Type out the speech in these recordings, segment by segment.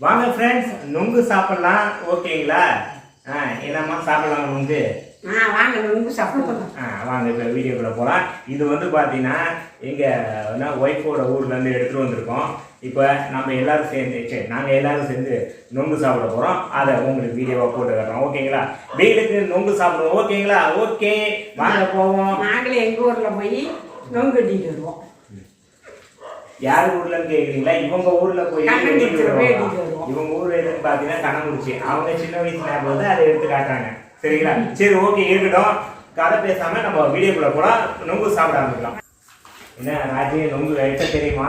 வாங்க ஃப்ரெண்ட்ஸ் நுங்கு சாப்பிடலாம். ஓகேங்களா? ஆ என்னம்மா சாப்பிடலாம் நுங்கு? ஆ வாங்க நுங்கு சாப்பிடலாம். ஆ வாங்க இப்போ வீடியோக்குள்ள போகலாம் இது வந்து பார்த்தீங்கன்னா எங்கள் ஒய்ஃபோட ஊர்லேருந்து எடுத்துகிட்டு வந்திருக்கோம். இப்போ நம்ம எல்லாரும் சேர்ந்து சரி நாங்கள் எல்லாரும் சேர்ந்து நொங்கு சாப்பிட போகிறோம் அதை உங்களுக்கு வீடியோவாக போட்டு வர்றோம் ஓகேங்களா? வெயிலுக்கு நொங்கு சாப்பிடுவோம். ஓகேங்களா? ஓகே. வாங்க போவோம். நாங்களே எங்க ஊர்ல போய் நொங்கு கட்டிட்டு வருவோம். யார் ஊர்லன்னு கேக்குறீங்களா? இவங்க ஊர்ல போய். இவங்க ஊர் எதுன்னு பாத்தீங்கன்னா கண்ணங்குறிச்சி அவங்க சின்ன வயசு ஞாபகம் வந்து அதை எடுத்து காட்டுறாங்க. சரிங்களா? சரி ஓகே இருக்கட்டும். கதை பேசாம நம்ம வீடியோக்குள்ள கூட நொங்கு சாப்பிட ஆரம்பிக்கலாம். என்ன ராஜி நொங்கு வெட்ட தெரியுமா.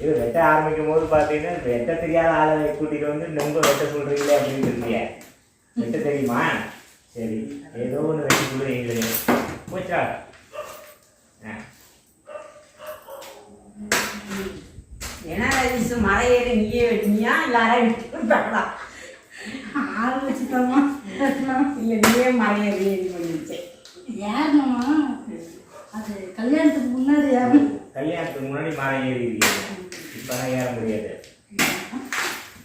இது வெட்ட ஆரம்பிக்கும் போது பாத்தீங்கன்னா வெட்ட தெரியாத ஆளை கூட்டிட்டு வந்து நொங்கு வெட்ட சொல்றீங்களே அப்படின்னு இருக்கீங்க வெட்ட தெரியுமா? சரி ஏதோ ஒன்று வெட்டி சொல்றீங்களே போச்சா? ஏன்னா மலை ஏறி நீயே வெட்டினியா வெட்டிட்டாங்களா ஆள் வச்சுட்டோமா வெட்டலாம் இல்ல நீயே மலை ஏறி ஏறி பண்ணிச்சு ஏறணுமா அது கல்யாணத்துக்கு முன்னாடி ஏறணும் கல்யாணத்துக்கு முன்னாடி மரம் ஏறி முடியாது.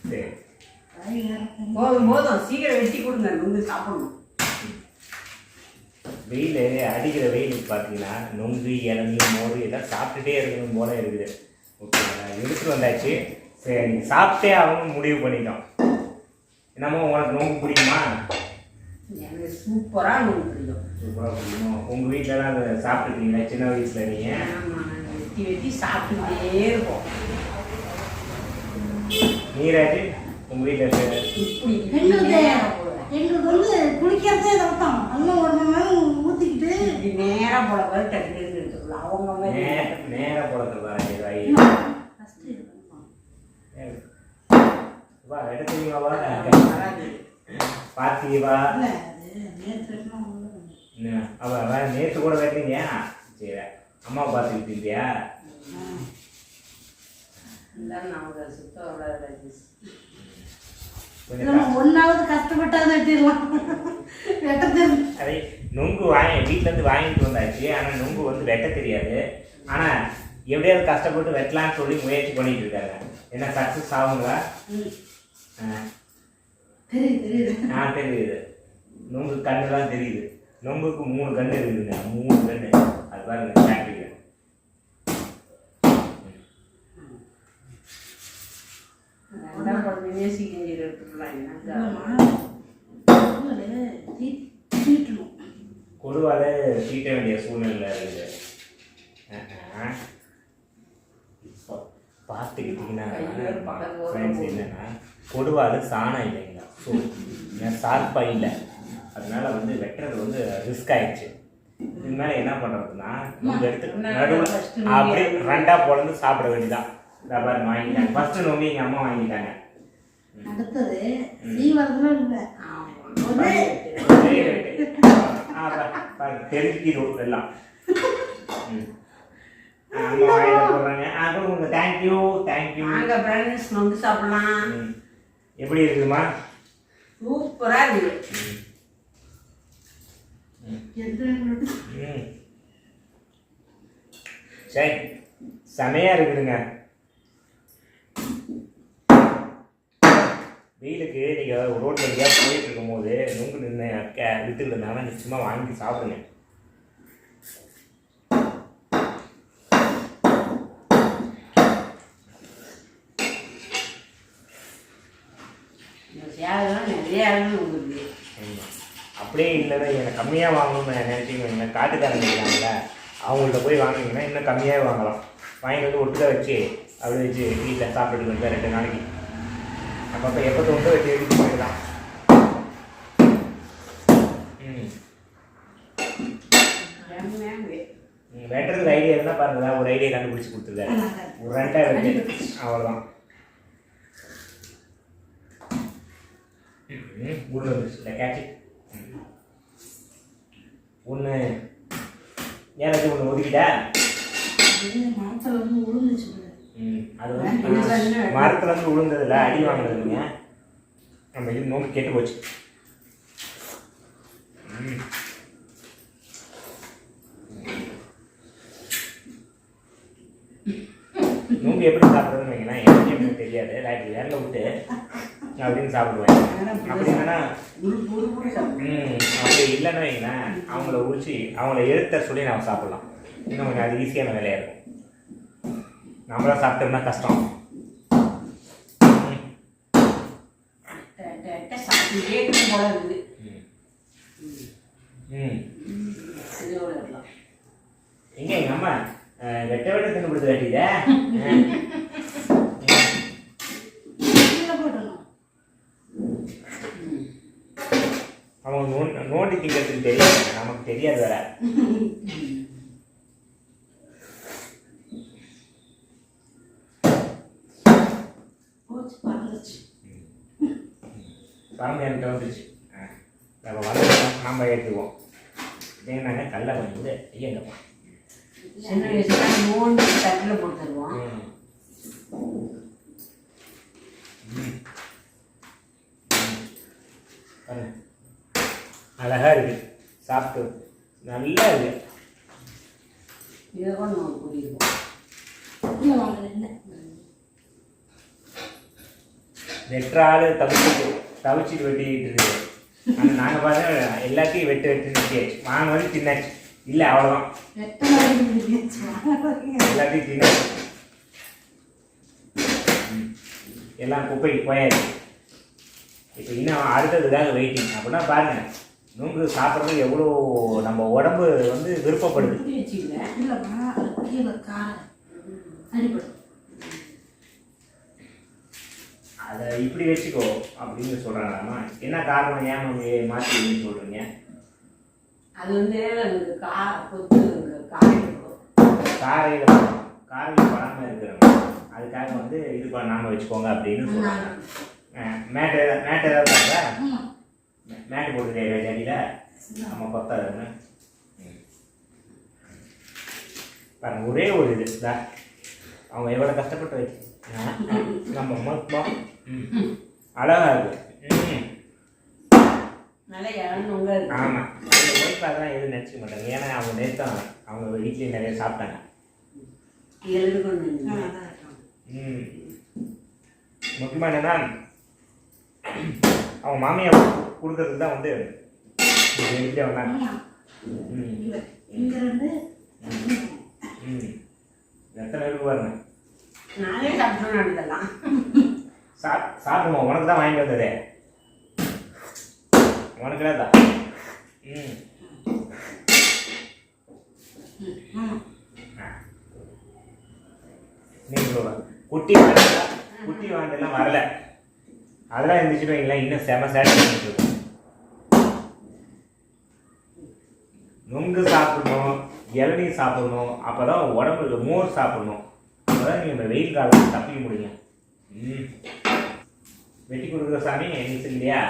சரி. போதும் போதும். சீக்கிரம் வெட்டி கொடுங்க நுங்கு சாப்பிடணும். வெயில் அடிக்கிற வெயிலுக்கு பார்த்தீங்கன்னா நொங்கு இளநீ மோர் எல்லாம் சாப்பிட்டுட்டே இருக்கணும் போல இருக்குது. ஓகேங்களா எடுத்துட்டு வந்தாச்சு. சரி நீ சாப்பிட்டே ஆகணும்னு முடிவு பண்ணிட்டோம். என்னமோ உனக்கு நொங்கு பிடிக்குமா? எனக்கு சூப்பரா நுங்கு பிடிக்கும். சூப்பராக பிடிக்குமோ. உங்கள் வீட்டிலலாம் அதை சாப்பிட்டுருக்கீங்களா? சின்ன வயசில் நீங்கள் வெட்டி வெட்டி சாப்பிட்டுட்டே இருப்போம். நீராட்டு உங்கள் வீட்டில் எங்களுக்கு வந்து குளிக்கிறதே ரத்தம் நல்லா ஒரு மணி நேரம் இப்படி நேரா போல போல டக்கு எடுத்துக்கலாம் அவங்க மாதிரி நேர போடுறது பாருங்க வாய் ஃபஸ்ட்டு இது பண்ணுவோம் வா எடுத்துக்கீங்க வா. வராது. பாத்தி வா இல்லை அது நேற்று இல்லை. கூட வெட்டீங்க சரி அம்மா பார்த்துக்கிட்டு இருந்தியா இந்தாங்க நமக்கு சுத்தம் நம்ம ஒன்றாவது கஷ்டப்பட்டா வெட்டிடலாம். வெட்ட தெரிஞ்சு அதே நுங்கு வாங்கி வீட்ல இருந்து வாங்கிட்டு வந்தாச்சு. ஆனா நுங்கு வந்து வெட்ட தெரியாது. ஆனா எப்படியாவது கஷ்டப்பட்டு வெட்டலாம்னு சொல்லி முயற்சி பண்ணிட்டு இருக்காங்க. என்ன சக்சஸ் ஆகுங்களா? ஆ, தெரியுது நுங்கு கண்ணுலாம் தெரியுது. நுங்குக்கு மூணு கண்ணு இருக்குதுங்க. மூணு கண்ணு. அது பாருங்க ஃபேக்ட்ரிக்கு குழந்தைங்க சீக்கிரம் எடுத்துக்கலாம். கொடுவால தீட்ட வேண்டிய சூழ்நிலை இருக்குது. இப்போ பார்த்துக்கிட்டிங்கன்னா ஃப்ரெண்ட்ஸ் என்னன்னா கொடுவால் சாணம் இல்லைங்களா? ஸோ ஷார்ப்பாக இல்லை. அதனால வந்து வெட்டுறது வந்து ரிஸ்க் ஆயிடுச்சு. இதுக்கு மேலே என்ன பண்ணுறதுன்னா நொங்கு எடுத்து நடுவில் அப்படியே ரெண்டாக பொழந்து சாப்பிட வேண்டியதான் இதை பாருங்க வாங்கிட்டாங்க. ஃபஸ்ட்டு எங்கள் அம்மா வாங்கிட்டாங்க. அடுத்தது சீவரதுல இல்லை தெரிஞ்சுக்கிது எல்லாம். தேங்க்யூ தேங்க்யூ வாங்க ஃப்ரெண்ட்ஸ் நொங்கு சாப்பிடலாம். எப்படி இருக்குதுமா சூப்பரா இருக்கு எந்த ம். சரி. செமையா இருக்குதுங்க. வெயிலுக்கு நீங்கள் ரோட்டில் எங்கேயாவது போயிட்டு இருக்கும்போது நுங்கு நின்று வித்துக்கிட்டு இருந்தாங்கன்னா நிச்சயமாக வாங்கி சாப்பிடுங்க. அப்படியே இல்லைன்னா எனக்கு கம்மியாக வாங்கணும்னு நினைச்சிங்க காட்டுக்காரங்க இருக்காங்கல்ல அவங்கள்ட்ட போய் வாங்குனீங்கன்னா இன்னும் கம்மியாகவே வாங்கலாம். வாங்கிட்டு வந்து ஒட்டுக்க வச்சு அப்படியே வச்சு வீட்டில் சாப்பிட்டுட்டு வந்து ரெண்டு நாளைக்கு அப்பப்போ எப்போ தோண்டு வெட்டி எடுத்து போயிடலாம் வெட்டுறதுக்கு ஐடியா இருந்தால் பாருங்களேன் ஒரு ஐடியா கண்டுபிடிச்சி கொடுத்துருக்காரு ஒரு ரெண்டை வெட்டி அவ்வளோதான் ம் உருளை வந்துருச்சு கேட்சி ஒன்று யாராச்சும் ஒன்று ஒதுக்கிட்டா மரத்தில் வந்து உழுந்துச்சு அது வந்து? மரத்துல இருந்து விழுந்ததுல அடி வாங்கினதுங்க. நம்ம இது நோக்கி கெட்டு போச்சு. நுங்கு எப்படி சாப்பிட்றதுன்னு வைங்களேன் எனக்கு எனக்கு தெரியாது. லைட் விரல விட்டு அப்படின்னு சாப்பிடுவேன். அப்படி ம் அப்படி இல்லைன்னு வைங்களேன் அவங்கள உரிச்சு அவங்கள எழுத்த சொல்லி நம்ம சாப்பிடலாம். இன்னும் கொஞ்சம் அது ஈஸியான வேலையாக இருக்கும். நம்மளா சாப்பிட்டோம்னா கஷ்டம். ம், சாப்பிட்டுட்டே இருக்கும் போல இருக்குது ம். ம் இதோட இருக்கலாம் எங்க எங்க அம்மா அஹ், வெட்ட வெட்ட தின்னு கொடுத்து கட்டிதே கீழே போட்டுடணும் அவங்க நோ நோண்டி திங்கிறதுக்கு தெரியாது நமக்கு தெரியாது வேற போச்சு பறந்துச்சு பரம்பு என்கிட்ட வந்துருச்சு அஹ், நம்ம வந்து நம்ம எடுத்துக்குவோம் என்னங்க கல்ல வந்து ஐயங்கப்பா சின்ன வயசுல நோண்டி தட்டில் போட்டு தருவோம் ம். ம். பாருங்க. அழகா இருக்கு. சாப்பிட்டு நல்லா இருக்கு. ஆளு தவிச்சிட்டு தவிச்சிட்டு வெட்டிட்டு இருக்குது ஆனால் நாங்கள் பார்த்தா எல்லாத்தையும் வெட்டு வெட்டு நிற்கியாச்சு வாங்க வந்து தின்னாச்சு. இல்லை அவ்வளோதான். எல்லாத்தையும் தின்னாச்சு. எல்லாம் குப்பைக்கு போயாச்சு. இப்போ இன்னும் அடுத்ததுக்காக வெயிட்டிங் அப்படின்னா பாருங்க. நுங்கு சாப்பிட்றது எவ்வளோ நம்ம உடம்பு வந்து விருப்பப்படுது. அது இப்படி வச்சுக்கோ அப்படின்னு சொல்கிறாங்கம்மா என்ன காரணம் ஏன் நம்ம மாற்றி சொல்கிறீங்க அது வந்து கா கொத்து காரையில் காரையில் படாமல் இருக்கிறவங்க. அதுக்காக வந்து இது பண்ணாமல் வச்சுக்கோங்க அப்படின்னு சொல்கிறாங்க மேட் ஏதாவது மேட் ஏதாவது மேட்டு போட்டு அடியில் நம்ம பத்தாதுன்னு பாருங்க ஒரே ஒரு இது இதா. அவங்க எவ்வளோ கஷ்டப்பட்டு வச்சு நம்ம மொத்தம் அழகா இருக்கு. ஆமாம் அந்த ஒய்ஃப் அதான் எதுவும் நினச்சிக்க மாட்டாங்க. ஏன்னா அவங்க நேற்று அவங்க வீட்லேயும் நிறைய சாப்பிட்டாங்க. ம். முக்கியமாக என்னன்னா அவங்க மாமியார் கொடுக்கறதுக்கு தான் வந்து வீட்டில் எத்தனை பேருக்கு பாருங்க நானே சாப்பிட்டோம் இதெல்லாம் சாப் சாப்பிடுவோம் உனக்கு தான் வாங்கிட்டு வந்ததே. உனக்கு தான். ம். குட்டி வாண்டெல்லாம் குட்டி வாண்டெல்லாம் வரல. அதெல்லாம் இருந்துச்சுன்னு வைங்களேன் இன்னும் செம சேட்டை பண்ணிட்டு இருக்கும். நுங்கு சாப்பிடணும் இளநீ சாப்பிடணும் அப்போ தான் உடம்புக்கு மோர் சாப்பிடணும். அப்போ தான் நீங்கள் இந்த வெயில் காலம் தப்பிக்க முடியும் ம். வெட்டி கொடுக்குற சாமி நீ இல்லையா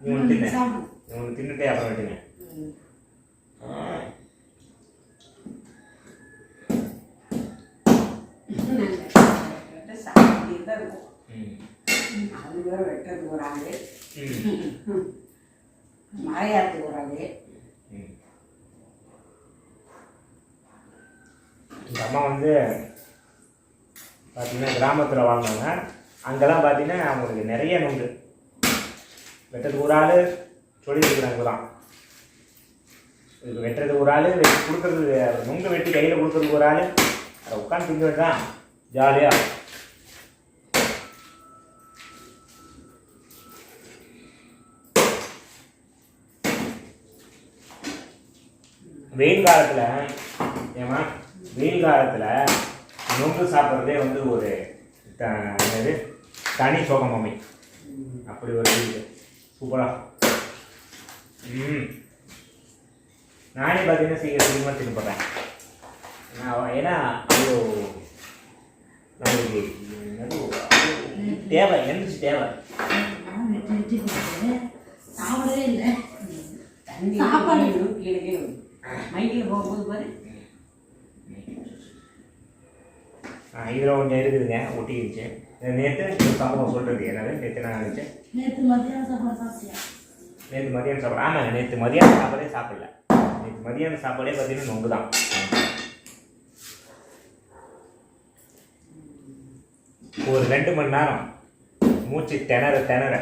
நீ ஒன்று தின்ன. சாப்பிடு. நீ ஒன்று தின்னுட்டே அப்புறம் வெட்டுங்க. சாப்பிட்டு தான் இருக்கும். அது வேற வெட்டுறதுக்கு ஒரு ஆளு. ம். மழையாத்துக்கு ஒரு ஆளு. ம். எங்க அம்மா வந்து பார்த்தீங்கன்னா கிராமத்தில் வாழ்ந்தாங்க அங்கெல்லாம் பார்த்தீங்கன்னா அவங்களுக்கு நிறைய நுங்கு வெட்டுறதுக்கு ஒரு ஆள் சொல்லியிருக்கிறாங்க தான். வெட்டுறதுக்கு ஒரு ஆள் வெட்டி கொடுக்குறது நுங்கு வெட்டி கையில் கொடுக்குறதுக்கு ஒரு ஆள். அதை உட்காந்து திங்க வேண்டாம் ஜாலியாக வெயில் காலத்தில் ஏமா வெயில் காலத்தில் நொங்கு சாப்பிட்றதே வந்து ஒரு த- என்னது? தனி சுகமமை. அப்படி ஒரு இது. சூப்பரா ம் நானே பார்த்தீங்கன்னா சீக்கிரம் சீக்கிரமாக திரும்புறேன் நான் ஏன்னா அவ்வளோ நம்மளுக்கு தேவை எனர்ஜி தேவை. சாப்பிடவே இல்லை. தண்ணி சாப்பாடு. மைக்கில் போகும்போது பாரு. இதில் கொஞ்சம் இருக்குதுங்க ஒட்டிக்கிச்சு. நேற்று சம்பவம் சொல்கிறது என்னது? நேற்று நான் நினச்சேன் நேற்று மத்தியானம் சாப்பாடு சாப்பிட்டியா? நேற்று மதியானம் சாப்பாடு. ஆமாங்க நேற்று மதியானம் சாப்பாடே சாப்பிடல. நேற்று மதியானம் சாப்பாடே பார்த்தீங்கன்னா நொங்கு தான். ஒரு ரெண்டு மணி நேரம் மூச்சு திணற திணற.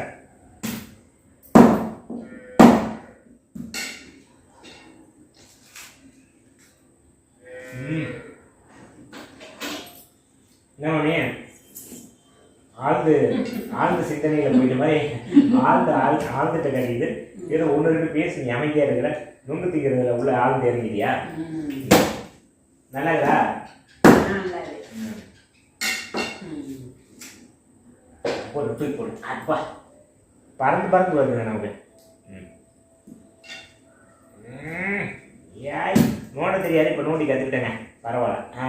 என்ன பண்ணி ஆழ்ந்து ஆழ்ந்த சிந்தனையில் போயிட்ட மாதிரி ஆழ்ந்து ஆழ் ஆழ்ந்துட்ட கட்டிது ஏதோ ஒன்று ரெண்டு பேசி நீ அமைதியாக இருக்கிற நுங்கு திங்கிறதுல உள்ள ஆழ்ந்து இறங்கிட்டியா? நல்லது. போடு தூக்கி போடு. அப்பா பறந்து பறந்து வருது நமக்கு. ஏய் நோண்ட தெரியாது இப்போ நோண்டி கற்றுக்கிட்டேங்க பரவாயில்ல. ஆ.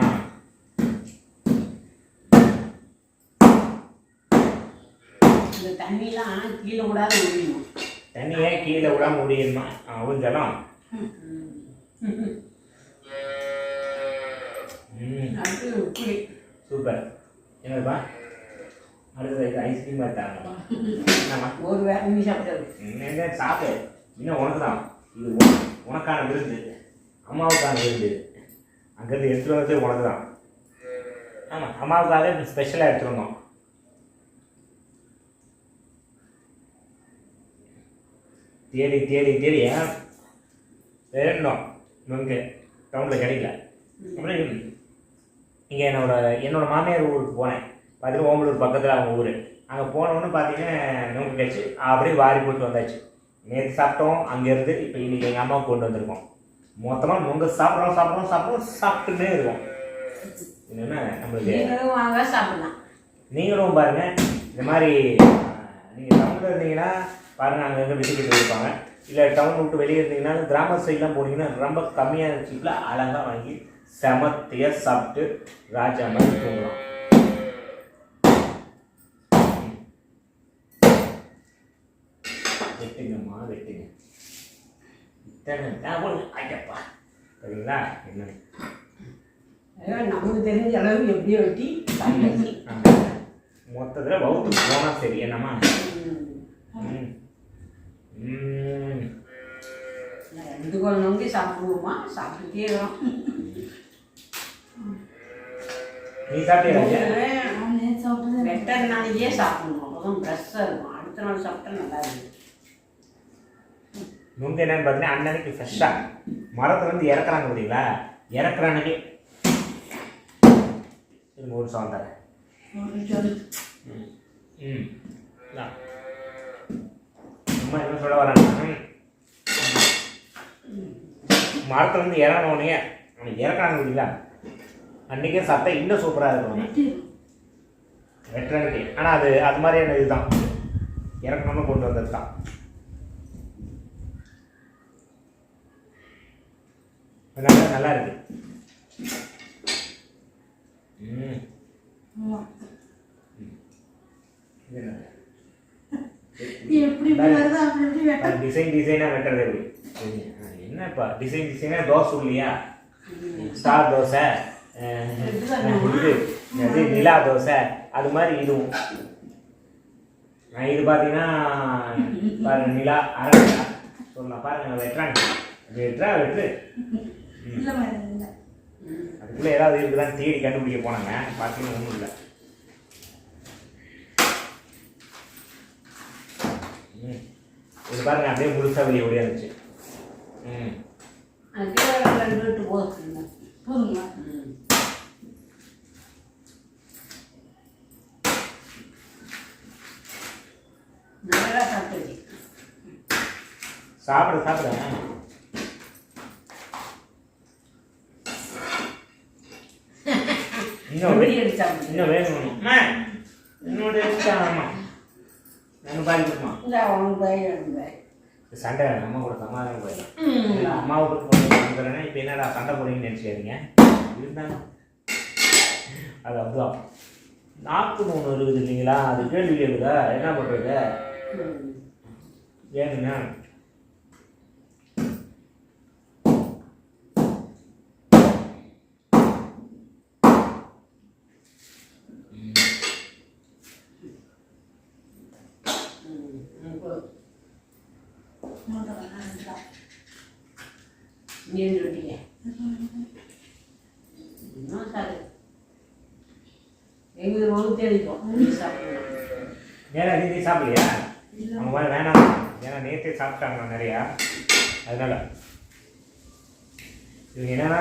இந்த தண்ணிலாம் கீழே விடாத ஒழியணும் தண்ணியே கீழே விடாம முடியுமா? உறிஞ்சலாம் ம். அடுத்து இப்படி சூப்பர். என்னதுப்பா? அடுத்தது ஐஸ்கிரீம் மாதிரி தாங்கப்பா என்னம்மா? ஒரு வேலை நீ சாப்பிட்டது. என்ன? சாப்பிடு. இன்னும் உனக்கு தான் இது உன- உனக்கான விருந்து. அம்மாவுக்கான விருந்து. அங்கேருந்து எடுத்துகிட்டு வந்தது உனக்கு தான் ஆமாம் அம்மாவுக்காக ஸ்பெஷலாக எடுத்துகிட்டு தேடி தேடி தேடி வேணும் நமக்கு டவுனில் கிடைக்கல. அப்புறம் இங்கே என்னோட என்னோட மாமியார் ஊருக்கு போனேன். பார்த்துட்டு ஓமலூர் பக்கத்தில் அவங்க ஊர். அங்கே போனோன்னு பார்த்தீங்கன்னா நோக்கு கழிச்சு அப்படியே வாரி போட்டு வந்தாச்சு. நேற்று சாப்பிட்டோம் அங்கேருந்து இப்போ இன்னைக்கு எங்கள் அம்மாவுக்கு கொண்டு வந்திருக்கோம். மொத்தமாக நொங்க சாப்பிட்றோம் சாப்பிட்றோம் சாப்பிட்றோம் சாப்பிட்டுன்னே இருக்கோம். என்னென்னா நம்மளுக்கு நீங்களும் வாங்க சாப்பிடலாம். நீங்களும் பாருங்க இந்த மாதிரி நீங்கள் டவுனில் இருந்தீங்கன்னா பாருங்க அங்கங்கே விசிக்கிட்டு இருப்பாங்க. இல்லை டவுன் விட்டு வெளியே இருந்தீங்கன்னா கிராம சைட்லாம் போனீங்கன்னா ரொம்ப கம்மியான சீப்பில் அழகாக வாங்கி செமத்தையாக சாப்பிட்டு ராஜா மாதிரி தூங்கலாம் வெட்டுங்கம்மா வெட்டுங்க. இத்தனை ஐயப்பா. சரிங்களா? என்ன? நமக்கு தெரிஞ்ச அளவு எப்படியோ வெட்டி. மொத்தத்தில் வகுத்து போனால் சரி என்னம்மா? ம். ரெண்டு குழந்தை வந்து சாப்பிடுவோமா? சாப்பிட்டுட்டே இருக்கிறோம் நீ சாப்பிட்டது வெட்டர் நாளைக்கே சாப்பிடணும். அப்பதான் ஃப்ரெஷ்ஷாக இருக்கும். அடுத்த நாள் சாப்பிட்டா நல்லா இருக்கும் நுங்கு என்னன்னு பார்த்தீங்கன்னா அன்னன்னைக்கு ஃப்ரெஷ்ஷாக மரத்துல இருந்து இறக்குறாங்க பார்த்தீங்களா? இறக்குற அன்னைக்கு. ஒரு சவன் தரேன். ஒரு சொல்லு ம். ம். அம்மா என்ன சொல்ல வராங்க மரத்துல இருந்து இறங்கின உடனே அவன் இறக்குறாங்க பார்த்தீங்களா அன்றைக்கே சாப்பிட்டா இன்னும் சூப்பராக இருக்கும் வெட்டி. வெட்டரனுக்கு ஆனால் அது அது மாதிரியான இதுதான். இறக்கணும்னு கொண்டு வந்தது தான் நல்லா நல்லா இருக்கு ம் ஆமா. இது என்ன? இது எப்படி இப்படி வருது அப்படி எப்படி வெட்ட அது டிசைன் டிசைனாக வெட்டுறது எப்படி? என்னப்பா டிசைன் டிசைனாக தோசை இல்லையா ஸ்டார் தோசை. இது நிலா தோசை. அது மாதிரி இதுவும். இது பார்த்தீங்கன்னா பாருங்க நிலா அரை சொல்லலாம். பாருங்க வெட்டுறாங்க. வெட்டுறா வெட்டு. அதுக்குள்ளே ஏதாவது இருக்குதான்னு தேடி கண்டுபிடிக்க போனாங்க. பார்த்தீங்கன்னா ஒன்றும் இல்லை. ம். இது பாருங்க அப்படியே முழுசாக வெளியே ஓடியாந்துச்சு ம். சாப்பிட சாப்பிட. இன்னும் இன்னும் வேணும் இன்னொரு எடுத்துட்டா பயிர் சண்டை வேணும் அம்மா கூட சமாதானம் போயிடலாம் அம்மாவுக்கு போய் வந்துடுறேன்னா இப்போ என்னடா சண்டை போடுறீங்கன்னு நினச்சிக்காதீங்க. இருந்தாலும் அது அப்படிதான் நாக்கு ஒன்று இருக்குது இல்லைங்களா? அது கேள்வி கேட்குதா என்ன பண்ணுறது ஏனுங்க நீர் ரொட்டிங்க இன்னும் சாரு எங்களுக்கு ஒரு சாப்பிடணும் ஏன்னா நீ நீ சாப்பிடலையா? அவங்க மாதிரி வேணாம். ஏன்னா நேற்றே சாப்பிட்டாங்க நிறையா. அதனால இவங்க என்னன்னா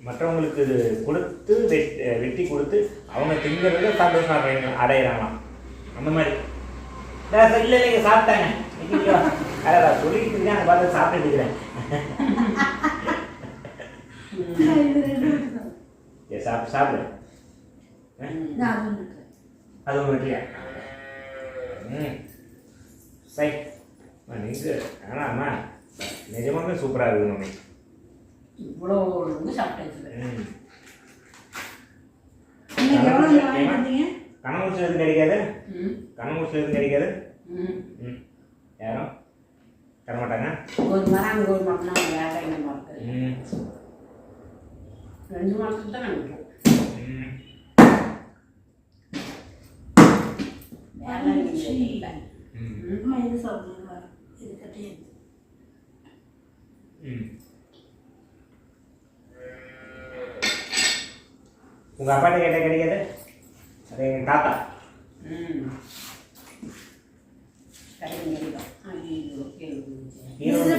மற்றவங்களுக்கு இது கொடுத்து வெட் வெட்டி கொடுத்து அவங்க திங்கிறத சந்தோஷம் அடையணும் அடையிறாங்களாம். அந்த மாதிரி. இல்லை இல்லை இல்லைங்க சாப்பிட்டாங்க அதான் சொல்லிட்டு இருக்கேன் அதை பார்த்து சாப்பிட்டுட்டு இருக்கிறேன். ஏ சாப்பிடு சாப்பிடு. அது ஒரு வெற்றியா? ம். சரி நீங்கள் ஆனாம்மா நிஜமாவே சூப்பராக இருக்குது மம்மி. இவ்வளோ? கனமுச்சில் எதுவும் கிடைக்காது. எதுவும் கிடைக்காது. ம். யாரும்? தரமாட்டாங்க? ஒரு மரம் அங்கே ஒரு மரம் தான் வேலை இந்த மரத்தில் ரெண்டு மரத்துக்கு தான் நாங்கள் ம். வேலை இல்லை ம். அம்மா, இது சாப்பிடுங்க. இது கட்டியா இருக்கு. ம். உங்கள் அப்பாட்ட கேட்டால் கிடைக்காது? அது எங்கள் தாத்தா. ம். நெருக்கம். ஐயோ கேள்வி இப்படி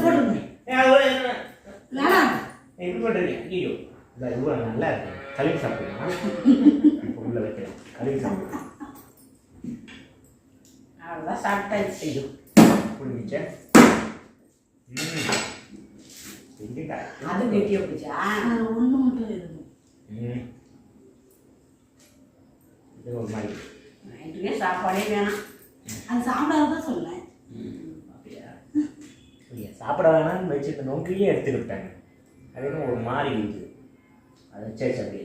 பண்ணுறீங்க ஐயோ. இந்த இவ்வளோ நல்லா இருக்கு. கழுவி சாப்பிடுமா? இப்போ உள்ள வைக்கிறேன். கழுவி சாப்பிடுங்க அவ்வளோதான் சாப்பிட்டாச்சு. ஐயோ. அது கெட்டியாக போச்சா? அது ஒண்ணு மட்டும் இருக்கும். இது ஒரு மாதிரி. நைட்டுக்கே சாப்பாடே வேணாம். அது சாப்பிடாததான் சொன்னேன். சாப்பிட வேணாம்னு வச்சுட்டு நோக்கியே எடுத்துட்டு விட்டாங்க. அது என்ன ஒரு மாதிரி இருக்குது அது சரி சரி.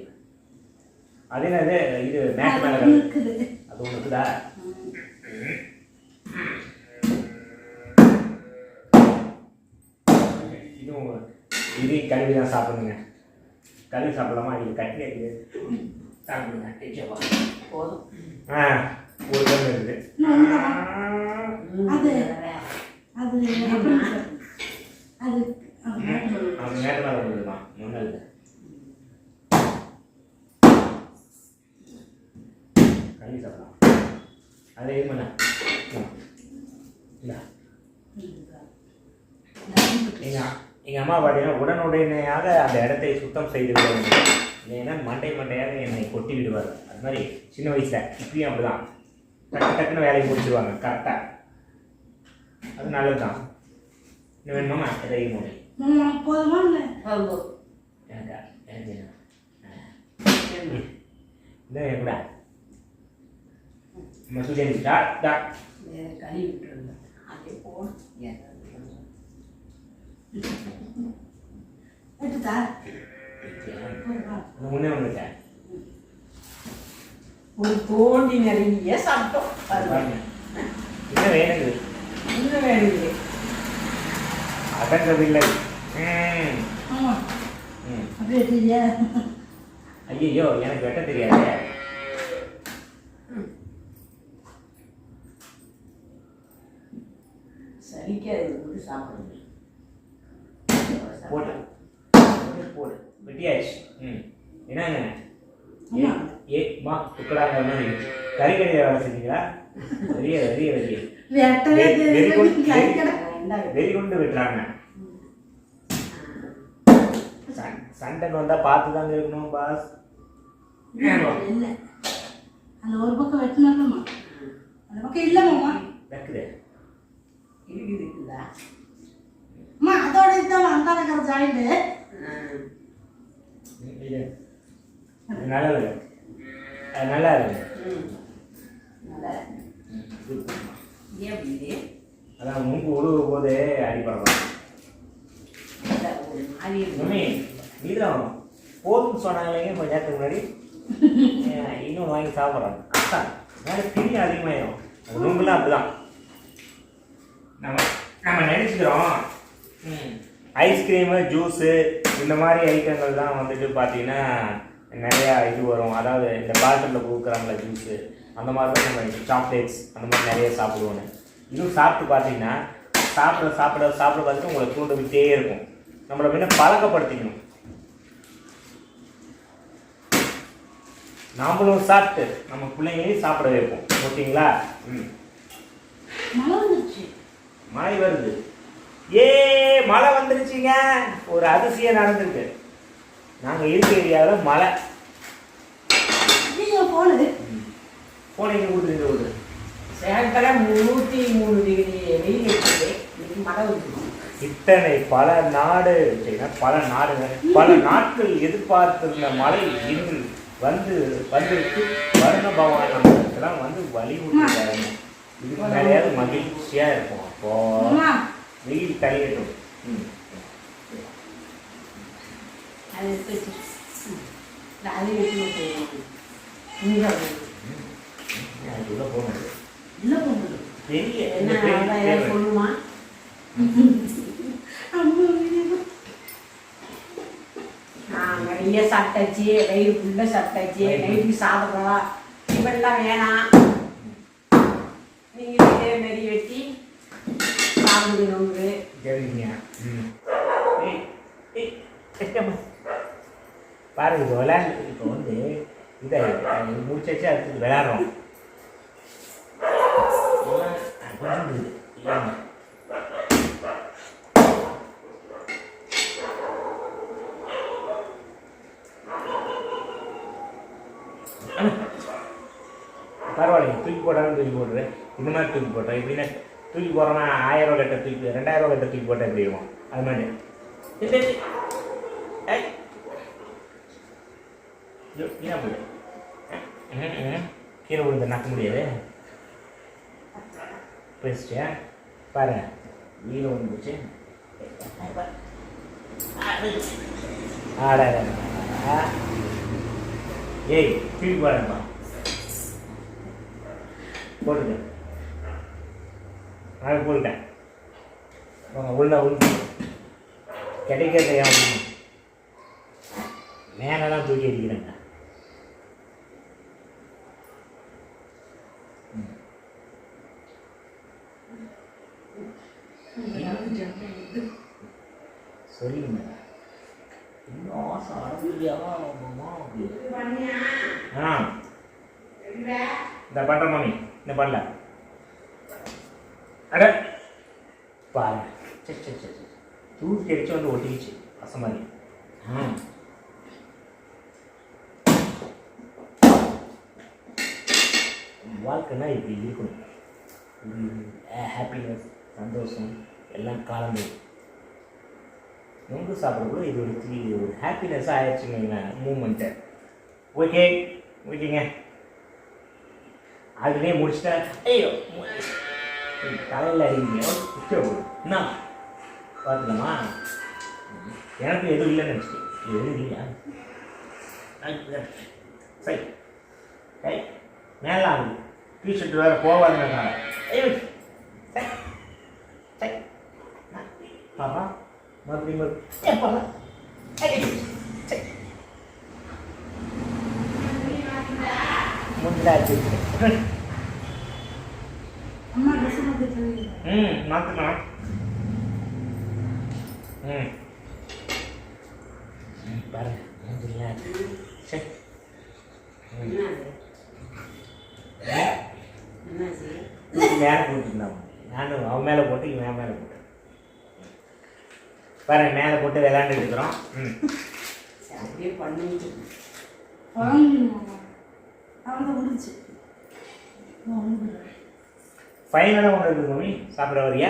அது என்னது இது மேட் அது மேலே. அது ஒன்று இருக்குதா? இதுவும் இது கழுவி தான் சாப்பிடுங்க கழுவி சாப்பிடலாமா? இது கட்டி இருக்குது. சாப்பிடுங்க ஐயோவா. போதும். ஆ ஒரு கல் இருக்குது. அது அது? அது வந்துருமா ஒன்றும் இல்லை கழுவி சாப்பிடலாம். அதை இது பண்ண. இல்லை எங்கள் அம்மா பார்த்தீங்கன்னா உடனுடனேயாக அந்த இடத்தை சுத்தம் செய்து விட வேண்டும். இல்லைன்னா மண்டை மண்டையாக என்னை கொட்டி விடுவார் அது மாதிரி சின்ன வயசில் இப்பயும் அப்படிதான். டக்கு டக்குன்னு வேலையை முடிச்சிருவாங்க. கரெக்டாக அது நல்லது தான் இன்னும் வேணுமாம்மா எதை மூணு மாமா, போதுமா இல்ல? போதும் எனக்கா எனக்கு வேணும். இந்த என் கூட நம்ம சுஜன் டா டா கழுவி விட்டுருந்தேன் அதே போகணும் ஏதாவது எடுத்துட்டா? போதுமா? அந்த முன்னே வந்துட்டேன் ஒரு தோண்டி நிறைய சாப்பிட்டோம் பாருங்க என்ன வேணுங்குது இன்னும் வேணுங்க அடங்கவில்லை ம் ஆமா. ம். அப்படியே எடுத்துட்டியா? ஐயோ எனக்கு வெட்ட தெரியாது. சரிக்காது போட்டு சாப்பிடுங்க. போடு. போடு, போடு. வெட்டியாச்சு. ம். என்னங்க? ஏ மா துக்கடாங்கிற மாதிரி கறிக்கடையில் வேலை செஞ்சீங்களா? வெறிய வெறிய வெறிய வெட்டவே வெ- வெறி தெரியாது. கொண்டு- கை வெறி- கடை. வெறி கொண்டு விட்டுறாங்க. சண்- சண்டைன்னு வந்தா பார்த்து தாங்க இருக்கணும் பாஸ் இல்ல. அந்த ஒரு பக்கம் வெட்டினாலுமா அந்த பக்கம் இல்ல மாமா இருக்குது அம்மா அதோட இதுதான் அந்த இருக்கிற ஜாயிண்ட் நல்லா இருக்கு. நல்லா ம், இது போதுமா. ஏன் அதான் மூக்கு உழுவு போது அடிப்படலாம் நீதான் போதும்னு சொன்னாங்களே கொஞ்ச நேரத்துக்கு முன்னாடி. இன்னும் வாங்கி சாப்பிட்றாங்க. அதான் பிரியம் அதிகமாயிடும் அது நுங்குலாம் அப்படிதான். நம்ம நம்ம நினச்சிக்கிறோம். ஐஸ்கிரீமு ஜூஸு இந்த மாதிரி ஐட்டங்கள் தான் வந்துட்டு பார்த்தீங்கன்னா நிறையா இது வரும். அதாவது இந்த பாட்டிலில் கொடுக்குறாங்களே ஜூஸு அந்த மாதிரி தான் நம்ம சாக்லேட்ஸ் அந்த மாதிரி நிறைய சாப்பிடுவோன்னு இதுவும் சாப்பிட்டு பார்த்தீங்கன்னா சாப்பிட சாப்பிட சாப்பிட பார்த்துட்டு உங்களை தூண்ட விட்டே இருக்கும். நம்மளை முன்ன பழக்கப்படுத்திக்கணும். நாமளும் சாப்பிட்டு நம்ம பிள்ளைங்களையும் சாப்பிட வைப்போம். ஓகேங்களா? ம். மழை வருது. ஏ மழை வந்துருச்சுங்க. ஒரு அதிசயம் நடந்திருக்கு. நாங்கள் இருக்க ஏரியாவில் மழை. போனது போன இங்கே ஊற்றுங்க ஊற்று சேலத்தில் நூற்றி மூணு டிகிரி வெயில் இருக்குது இன்னைக்கு மழை வந்துடும் இத்தனை பல நாடு பல நாடுங்க பல நாட்கள் எதிர்பார்த்திருந்த மழை இன்று வந்து வந்துருக்கு. வருண பகவான் நம்மளுக்கெல்லாம் வந்து வழிவிட்டுறாங்க இதுக்கு மேலேயாவது மகிழ்ச்சியா இருக்கும். அப்போ வெயில் தனியட்டும் ம். அது எடுத்து வச்சு ம். இல்ல, அதை எடுத்து போயிடும் இங்கே அது உள்ள போகணும். என்ன அவ்வளோ ஏதாவது தேவை. சொல்லுமா? நிறைய சாப்பிட்டாச்சு வயிறு ஃபுல்லாக சாப்பிட்டாச்சு நைட்டுக்கு சாப்பிட்றோம் இவெல்லாம் வேணாம். நீங்கள் இதே மாரி வெட்டி சாப்பிடுங்க உங்களுக்கு பாருங்க இப்போ விளையாண்டு இப்போ வந்து இதை முடிச்சாச்சு அடுத்து விளையாடுறோம். பரவாயில்லைங்க தூக்கி போட்டாலும் தூக்கி போடுறேன் இந்த மாதிரி தூக்கி போட்டேன் எப்படின்னா தூக்கி போடுறோன்னா ஆயிரம் ரூபா கட்ட தூக்கி ரெண்டாயிரம் ரூபா கட்ட தூக்கி போட்டால் இருக்கும்? அது மாதிரி. ம், ம். கீழே விழுந்து நக்க முடியாது. பேசிட்டியா பாருங்க. வீடு வந்துச்சு ஆடா ஏய் திருப்பி பாருங்கம்மா போட்டுங்க நான் போட்டுட்டேன். உள்ள உள்ள. கிடைக்கிறத மேலெல்லாம் தூக்கி அடிக்கிறேங்க ம். சொல்லுங்க. இன்னும் ஆசை அடம்பிடியாவா ஆ. இந்த பண்ணுற மாமி. இந்த பண்ணல அட. பாருங்க. சரி சரி சரி சரி. தூக்கி அடிச்சு வந்து ஒட்டிக்கிச்சு பச மாதிரி. ஆ. வாழ்க்கைன்னா இப்படி இருக்கணும். ஹாப்பினஸ் சந்தோஷம். எல்லாம் கலந்து நொங்கு சாப்பிடக்கூட இது ஒரு த்ரீ ஒரு ஹாப்பினஸ்ஸாக ஆயிடுச்சுங்க மூமெண்ட்டு ஓகே ஓகேங்க. அதுலேயே முடிச்சிட்டா ஐயோ தலையில் அறிவிங்க என்ன? பார்த்துக்கலாமா? எனக்கு எதுவும் இல்லைன்னு நினச்சிட்டேன். எதுவும் இல்லையா? சரி. சரி மேலே ஆகுது டிஷர்ட் வேறு போவாதுங்க ஐயோ சரி. பாப்பா மறுபடியும் மறுபடியும் ஏ, பாப்பா ஐயோ, சரி முந்தாச்சு அம்மா ட்ரெஸ் மாத்திட்டு ம் மாற்றுக்கலாம் ம் பாருங்க சரி மேலே போட்டுருந்தான் நானும் அவன் மேலே போட்டு இவன் மேலே போட்டேன் பாருங்க மேலே போட்டு விளையாண்டுட்டு இருக்கிறோம். ம். அப்படியே பண்ணிட்டு ஃபைனலாக ஒன்று இருக்குது மம்மி சாப்பிட வரியா?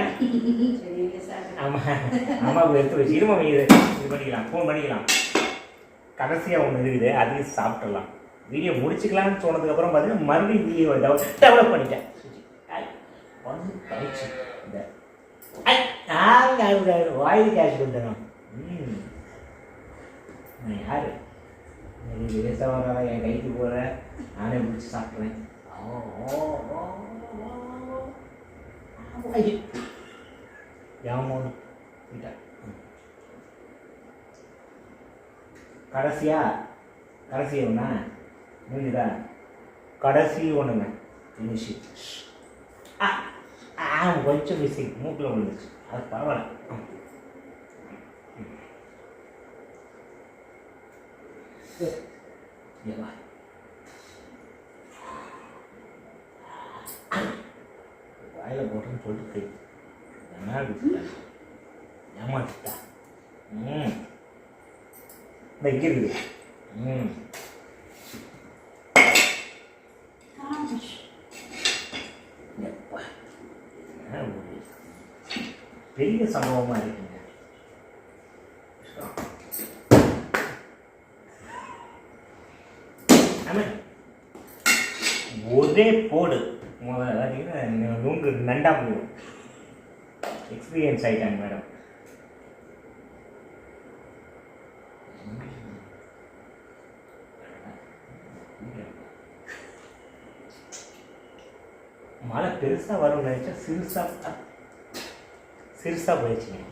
ஆமாம் அம்மாவுக்கு எடுத்து வச்சு. இரு மம்மி இது இது பண்ணிக்கலாம். ஃபோன் பண்ணிக்கலாம். கடைசியாக ஒன்று இருக்குது. அதையும் சாப்பிட்றலாம் வீடியோ முடிச்சுக்கலாம்னு சொன்னதுக்கப்புறம் பார்த்தீங்கன்னா மறுபடியும் வீடியோ டெவலப் டெவலப் பண்ணிட்டேன். கழிச்சு இந்த நாங்கள் ஆங்க, வாயில் கேஷ் கொடுத்தணும் நான் யார்? நீ வேஸ்ட்டாக வர என் கைக்கு போகிற நானே பிடிச்சி சாப்பிட்றேன். ஓ கடைசியா கடைசி ஒன்றா முடியுதா கடைசி ஒன்றுங்க ஃபினிஷி ஆ ஆ கொஞ்சம் மிஸ்ஸிங் மூக்கில் விழுந்துச்சு அது பரவாயில்ல. வாயில போட்டுன்னு சொல்லிட்டு என்ன ஏமாத்திட்டா ம். இந்த இங்கே இருக்குது. ம். பெரிய சம்பவமாக இருக்குங்க. ஒரே போடு. முதல்ல பார்த்தீங்கன்னா நூங்கு நண்டா போடும் எக்ஸ்பீரியன்ஸ் ஆகிட்டாங்க மேடம் மழை பெருசாக வரும்னு நினச்சா சிறுசாக சிறுசாக போயிடுச்சுங்க ஏப்பா மிஸ்ஸிங் ஆமாம் அடடா, கீழே விழுந்துச்சு. சிறுசாக போயிடுச்சுங்க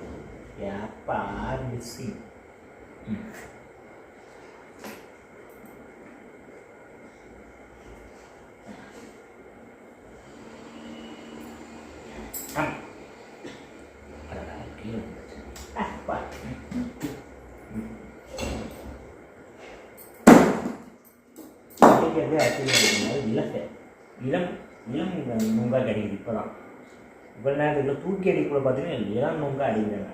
எப்போ ஆரம்பிச்சு இளம் இளம் மும்பை கிடைக்குது இப்போ தான் இவ்வளோ நேரத்துக்குள்ள தூக்கி அடிக்கூட பார்த்தீங்கன்னா இளம் நுங்கா அடிக்கிறாங்க.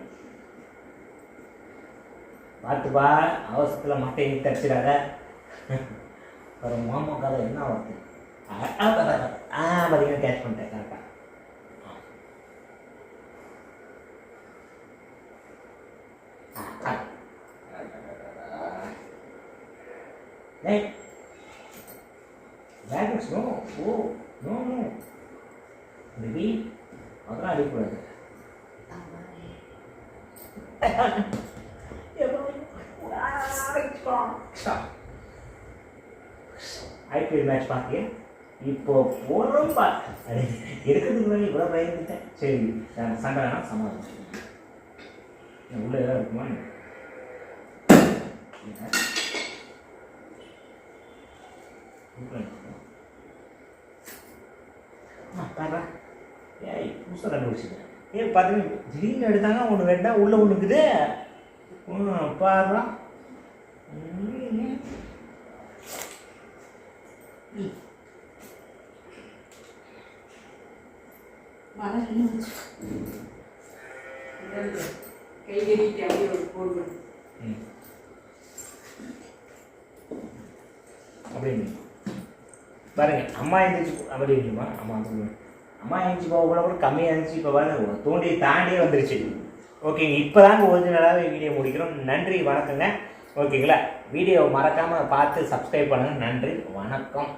பார்த்துப்பா அவசரத்தில் மட்டை தச்சிடாத ஒரு மாமா கதை என்ன வார்த்தை ஆ ஆ, பார்த்தீங்கன்னா கேட்ச் பண்ணிட்டேன் கரெக்டாக Hey. Magnus, no Oh, no, no. Baby, அதெல்லாம் அடிக்கூடாது ஐபிஎல் மேட்ச் பார்த்தியா இப்போ போகிறோம் பா எடுக்கிறதுக்கு முன்னாடி இவ்வளோ பயந்துட்டேன். சரி நான் சண்டை வேணா சமாதானம் நான் உள்ள ஏதாவது இருக்குமா என்ன? உள்ள இருக்குமா? ஆ, பாருடா. ஏய் புதுசாக கண்டுபிடிச்சிட்டேன். ஏய் பார்த்தீங்கன்னா திடீர்னு எடுத்தாங்க ஒன்று வேண்டா உள்ள ஒன்று இருக்குது ம் பாருடா. ம். மழை நின்றுச்சு கை கறிட்டு அப்படியே ஒரு போடு ம். அப்படின்னு பாருங்க அம்மா எழுந்திரிச்சு அப்படி இருக்குமா அம்மா சொல்லுங்க அம்மா எழுச்சி போக கூட கூட கம்மியாக இருந்துச்சு இப்போ பாருங்க தூண்டி தாண்டியே வந்துருச்சு. ஓகேங்க இப்போ தாங்க ஒரிஜினலாகவே வீடியோ முடிக்கிறோம். நன்றி வணக்கங்க. ஓகேங்களா வீடியோ மறக்காமல் பார்த்து சப்ஸ்கிரைப் பண்ணுங்கள் நன்றி வணக்கம்.